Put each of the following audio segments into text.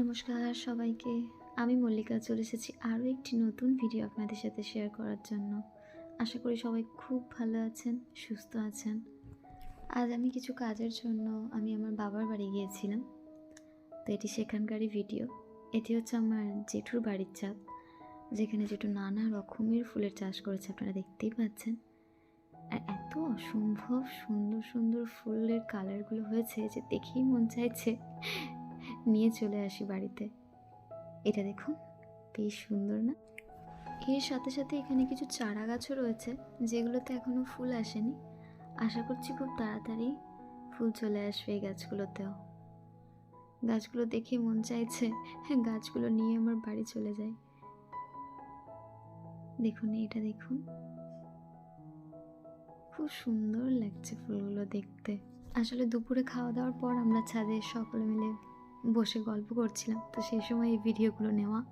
নমস্কার সবাইকে। আমি মল্লিকা চলে এসেছি আরও একটি নতুন ভিডিও আপনাদের সাথে শেয়ার করার জন্য। আশা করি সবাই খুব ভালো আছেন, সুস্থ আছেন। আজ আমি কিছু কাজের জন্য আমি আমার বাবার বাড়ি গিয়েছিলাম। তো এটি সেখানকারই ভিডিও এটি হচ্ছে আমার জেঠুর বাড়ির চাপ যেখানে জেঠু নানা রকমের ফুলের চাষ করেছে, আপনারা দেখতেই পাচ্ছেন। আর এত অসম্ভব সুন্দর সুন্দর ফুলের কালারগুলো হয়েছে যে দেখেই মন চাইছে নিয়ে চলে আসি বাড়িতে। এটা দেখুন, বেশ সুন্দর না? এর সাথে সাথে এখানে কিছু চারা গাছও রয়েছে, যেগুলোতে এখনও ফুল আসেনি। আশা করছি খুব তাড়াতাড়ি ফুল চলে আসবে এই গাছগুলোতেও। গাছগুলো দেখে মন চাইছে, গাছগুলো নিয়ে আমার বাড়ি চলে যায় দেখুন এটা দেখুন। খুব সুন্দর লাগছে ফুলগুলো দেখতে। আসলে দুপুরে খাওয়া দাওয়ার পর আমরা ছাদে সকলে মিলে বসে গল্প করছিলাম। তো সেই সময় এই ভিডিওগুলো নেওয়া।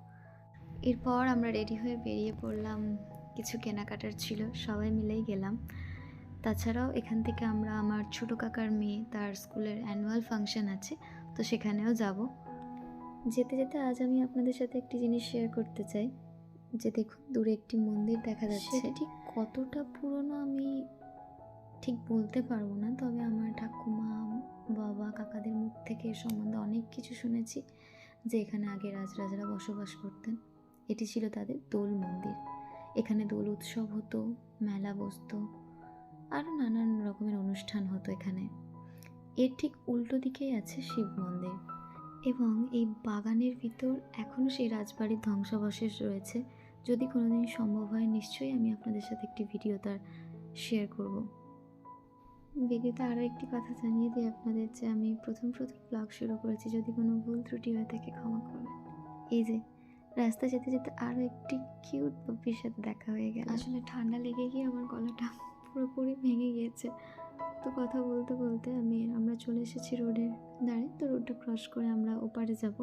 এরপর আমরা রেডি হয়ে বেরিয়ে পড়লাম। কিছু কেনাকাটার ছিল, সবাই মিলেই গেলাম। তাছাড়াও এখান থেকে আমরা আমার ছোট কাকার মেয়ে, তার স্কুলের অ্যানুয়াল ফাংশন আছে, তো সেখানেও যাব। যেতে যেতে আজ আমি আপনাদের সাথে একটি জিনিস শেয়ার করতে চাই। যে দেখুন, দূরে একটি মন্দির দেখা যাচ্ছে। ঠিক কতটা পুরনো আমি ঠিক বলতে পারব না, তবে আমার ঠাকুমা, বাবা, কাকাদের মুখ থেকে এর সম্বন্ধে অনেক কিছু শুনেছি যে এখানে আগে রাজরাজারা বসবাস করতেন। এটি ছিল তাদের দোল মন্দির। এখানে দোল উৎসব হতো, মেলা বসতো আরও নানান রকমের অনুষ্ঠান হতো এখানে। এর ঠিক উল্টো দিকেই আছে শিব মন্দির এবং এই বাগানের ভিতর এখনও সেই রাজবাড়ির ধ্বংসাবশেষ রয়েছে। যদি কোনোদিন সম্ভব হয়, নিশ্চয়ই আমি আপনাদের সাথে একটি ভিডিও তার শেয়ার করব। ভিডিওতে আরও একটি কথা জানিয়ে দিই আপনাদের যে আমি প্রথম প্রথম ব্লগ শুরু করেছি, যদি কোনো ভুল ত্রুটি হয়ে থাকে ক্ষমা করবেন। এই যে রাস্তা যেতে যেতে আরও একটি কিউট পপির সাথে দেখা হয়ে গেল। আসলে ঠান্ডা লেগে গিয়ে আমার গলাটা পুরোপুরি ভেঙে গিয়েছে। তো কথা বলতে বলতে আমি, আমরা চলে এসেছি রোডের দাঁড়ে তো রোডটা ক্রস করে আমরা ওপারে যাব।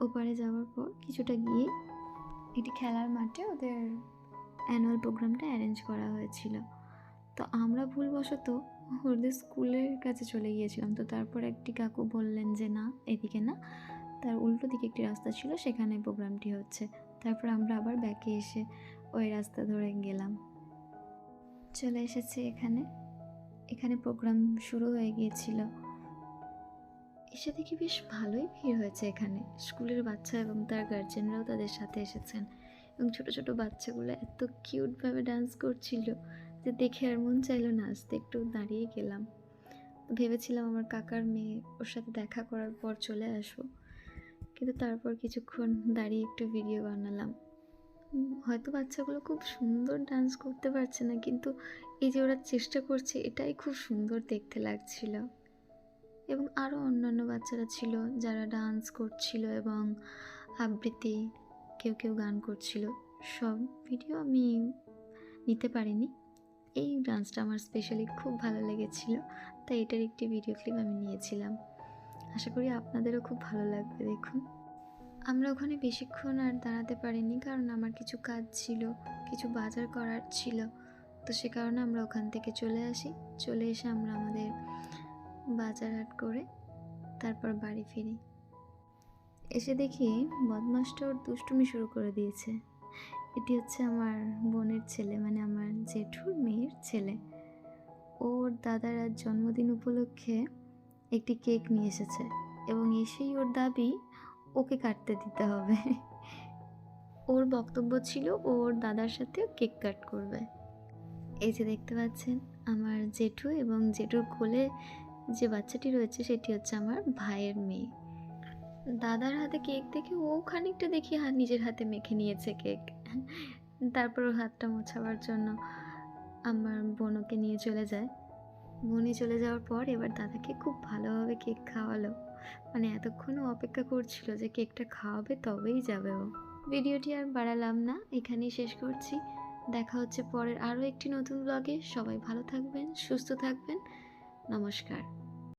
ওপারে যাওয়ার পর কিছুটা গিয়ে একটি খেলার মাঠে ওদের অ্যানুয়াল প্রোগ্রামটা অ্যারেঞ্জ করা হয়েছিল। তো আমরা ভুলবশত ওদের স্কুলের কাছে চলে গিয়েছিলাম। তো তারপর একটি কাকু বললেন যে, না, এদিকে না। তার উল্টো দিকে একটি রাস্তা ছিল, সেখানে প্রোগ্রামটি হচ্ছে। তারপর আমরা আবার ব্যাকে এসে ওই রাস্তা ধরে গেলাম। চলে এসেছে এখানে। এখানে প্রোগ্রাম শুরু হয়ে গিয়েছিল। এসে দেখি বেশ ভালোই ভিড় হয়েছে এখানে। স্কুলের বাচ্চা এবং তার গার্জেনরাও তাদের সাথে এসেছেন। এবং ছোট ছোট বাচ্চাগুলো এত কিউটভাবে ডান্স করছিল। যে দেখে আর মন চাইলো না, আসতে একটু দাঁড়িয়ে গেলাম। ভেবেছিলাম আমার কাকার মেয়ে ওর সাথে দেখা করার পর চলে আসব। কিন্তু তারপর কিছুক্ষণ দাঁড়িয়ে একটু ভিডিও বানালাম। হয়তো বাচ্চাগুলো খুব সুন্দর ডান্স করতে পারছে না, কিন্তু এই যে ওরা চেষ্টা করছে, এটাই খুব সুন্দর দেখতে লাগছিল। এবং আরও অন্যান্য বাচ্চারা ছিল যারা ডান্স করছিল এবং আবৃত্তি, কেউ কেউ গান করছিল। সব ভিডিও আমি নিতে পারিনি। এই ডান্সটা আমার স্পেশালি খুব ভালো লেগেছিল, তাই এটার একটি ভিডিও ক্লিপ আমি নিয়েছিলাম। আশা করি আপনাদেরও খুব ভালো লাগবে, দেখুন। আমরা ওখানে বেশিক্ষণ আর দাঁড়াতে পারিনি, কারণ আমার কিছু কাজ ছিল, কিছু বাজার করার ছিল। তো সে কারণে আমরা ওখান থেকে চলে আসি, চলে এসে আমরা আমাদের বাজার হাট করে তারপর বাড়ি ফিরি। এসে দেখি বদমাসটা ওর দুষ্টুমি শুরু করে দিয়েছে। এটি হচ্ছে আমার বোনের ছেলে মানে আমার জেঠুর মেয়ের ছেলে। ওর দাদার আজ জন্মদিন উপলক্ষে একটি কেক নিয়ে এসেছে এবং এসেই ওর দাবি ওকে কাটতে দিতে হবে। ওর বক্তব্য ছিল ওর দাদার সাথে কেক কাট করবে। এই যে দেখতে পাচ্ছেন, আমার জেঠু এবং জেঠুর কোলে যে বাচ্চাটি রয়েছে সেটি হচ্ছে আমার ভাইয়ের মেয়ে। দাদার হাতে কেক দেখে ও খানিকটা দেখি নিজের হাতে মেখে নিয়েছে কেক। তারপর হাতটা মোছাবার জন্য আমার বোনকে নিয়ে চলে যায়। বনি চলে যাওয়ার পর এবার দাদাকে খুব ভালোভাবে কেক খাওয়ালো। মানে এতক্ষণ অপেক্ষা করছিল যে কেকটা খাওয়াবে তবেই যাবে ও। ভিডিওটি আর বাড়ালাম না, এখানেই শেষ করছি। দেখা হচ্ছে পরের আরও একটি নতুন ব্লগে সবাই ভালো থাকবেন, সুস্থ থাকবেন। নমস্কার।